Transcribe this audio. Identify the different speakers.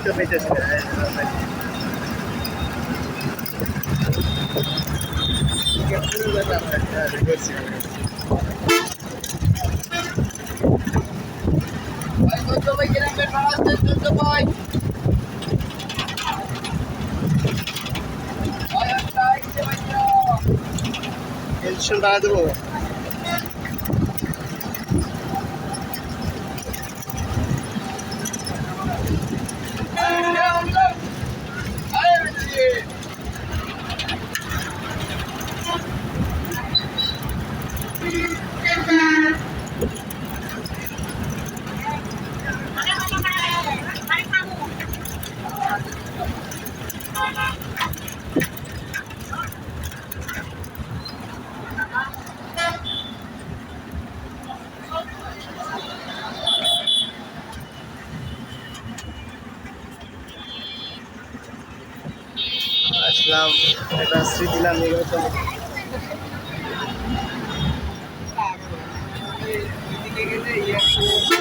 Speaker 1: dito may test ka. Ay, tuto ba yung ginagawa? Tuto ba?
Speaker 2: Ayan, tayo, tayo.
Speaker 1: Tension dado mo. আসলাম। এটা স্মৃতিলাম নির্বাচন
Speaker 2: que,